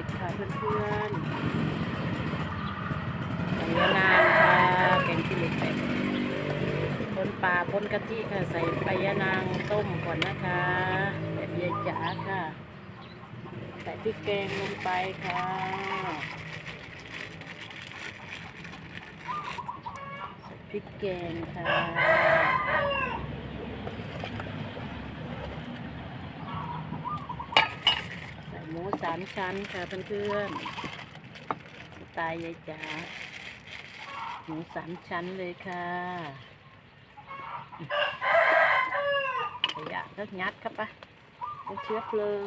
ล็กค่ะเพื่อนๆใส่ยานางค่ะแกงขี้เหล็กแบบพ่นปลาพ่นกะทิค่ะใส่ใบยานางต้มก่อนนะคะแบบยายจ๋าค่ะ ใส่พริกแกงลงไปค่ะใส่พริกแกงค่ะ ใสามชั้นค่ะเพื่อนๆตล์ยายจ๋าหมูสามชั้นเลยค่ะขยะก็ยัดเข้าไปเป็นเชื้อเพลิง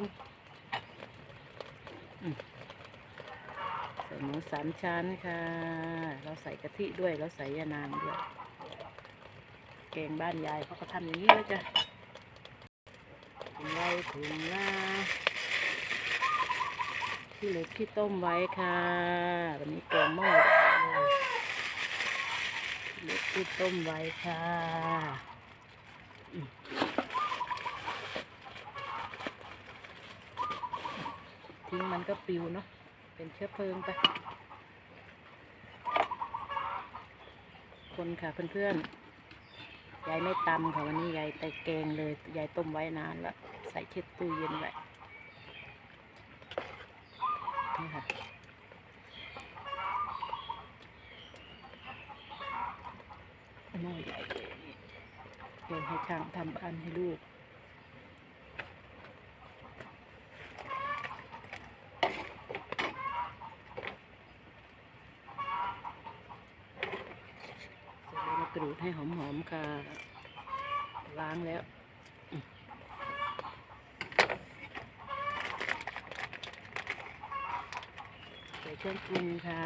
ใส่หมูสามชั้นค่ะ เราใส่กะทิด้วย เราใส่ยานางด้วยแกงบ้านยายเขาก็ทำอย่างนี้เลยจ้ะถึงไรถึงหน้าที่เล็กที่ต้มไว้ค่ะ วันนี้แกงหม้อเลยเหล็กที่ต้มไว้ค่ะทิ้งมันก็ปิวเนาะเป็นเชื้อเพลิงไป คนค่ะเพื่อนๆยายไม่ตำค่ะวันนี้ยายแต่แกงเลยยายต้มไว้นานแล้วใส่เช็ดตู้เย็นไว้ นี่ค่ะหม้อใหญ่เลยนี่ เดี๋ยวให้ช่างทำบ้านให้ลูก เสร็จแล้วมากรูดให้หอมๆค่ะ ล้างแล้วใส่เครื่องปรุงค่ะ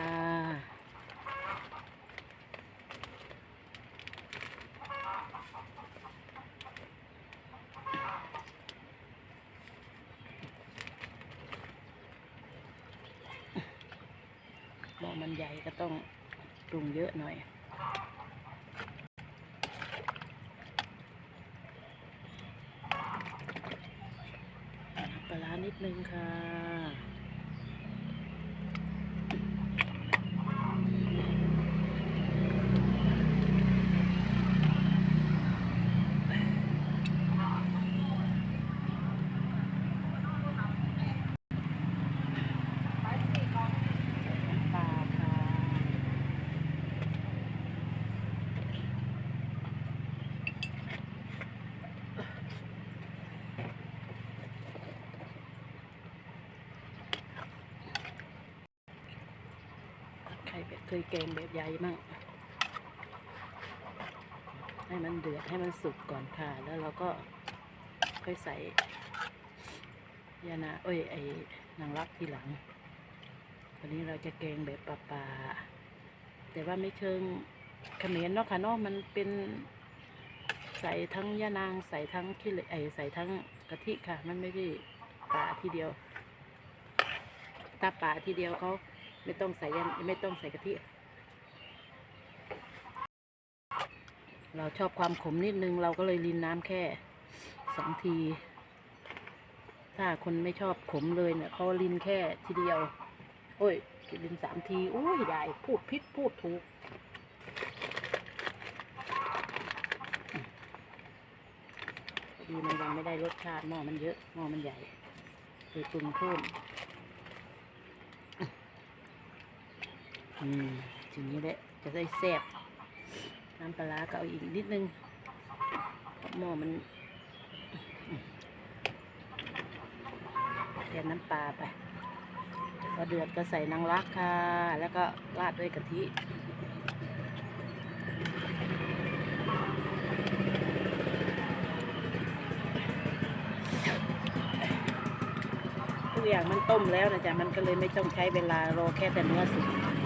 ห มันใหญ่ก็ต้องปรุงเยอะหน่อยปลานิดนึงค่ะ ปลาค่ะใค รแบบเคยแกงแบบใหญ่มั่งให้มันเดือดให้มันสุกก่อนค่ะ แล้วเราก็ค่อยใส่ยานาเอ้ยไอ้นางรักทีหลังวันนี้เราจะแกงแบบปลาปลาแต่ว่าไม่เชิงเขมรเนาะค่ะเนาะมันเป็นใส่ทั้งยานางใส่ทั้งขี้เหล็กไอใส่ทั้งกะทิค่ะ มันไม่ได้ปลาทีเดียวถ้าปลาทีเดียวเขา ไม่ต้องใส่ยานไม่ต้องใส่กะทิ เราชอบความขมนิดนึง เราก็เลยรินน้ำแค่สองที ถ้าคนไม่ชอบขมเลยเนี่ยเขารินแค่ทีเดียว โอ้ยกินสามทีอุ้ยยายพูดพิษพูดถูกดีมันยังไม่ได้รสชาติหม้อมันเยอะหม้อมันใหญ่คือปรุงเพิ่ม อืมทีนี้แหละจะได้แซ่บน้ำปลาร้าก็เอาอีกนิดนึงเพราะหม้อมันแทนน้ำปลาไปพอเดือดก็ใส่นางรักค่ะ แล้วก็ราดด้วยกะทิทุกอย่างมันต้มแล้วนะจ๊ะ มันก็เลยไม่ต้องใช้เวลารอแค่แต่เนื้อสุก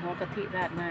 หัวกะทิราดหน้า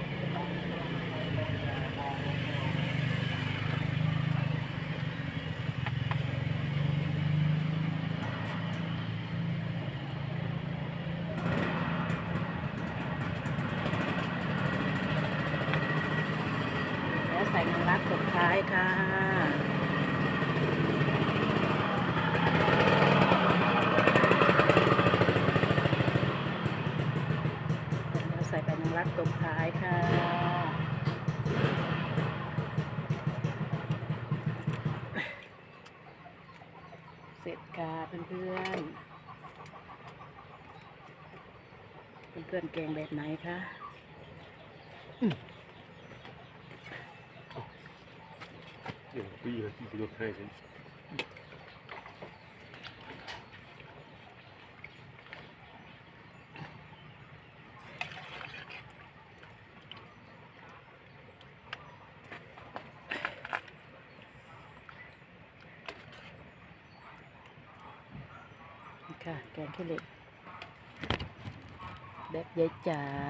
กตบท้ายค่ะแล้วใส่ใบนางรักตบท้ายค่ะเสร็จค่ะเพื่อนๆ เพื่อนๆแกงแบบไหนคะ Ja, goeie, die wil ik geven. นี่ค่ะ แกงขี้เหล็ก แบบยายจ๋า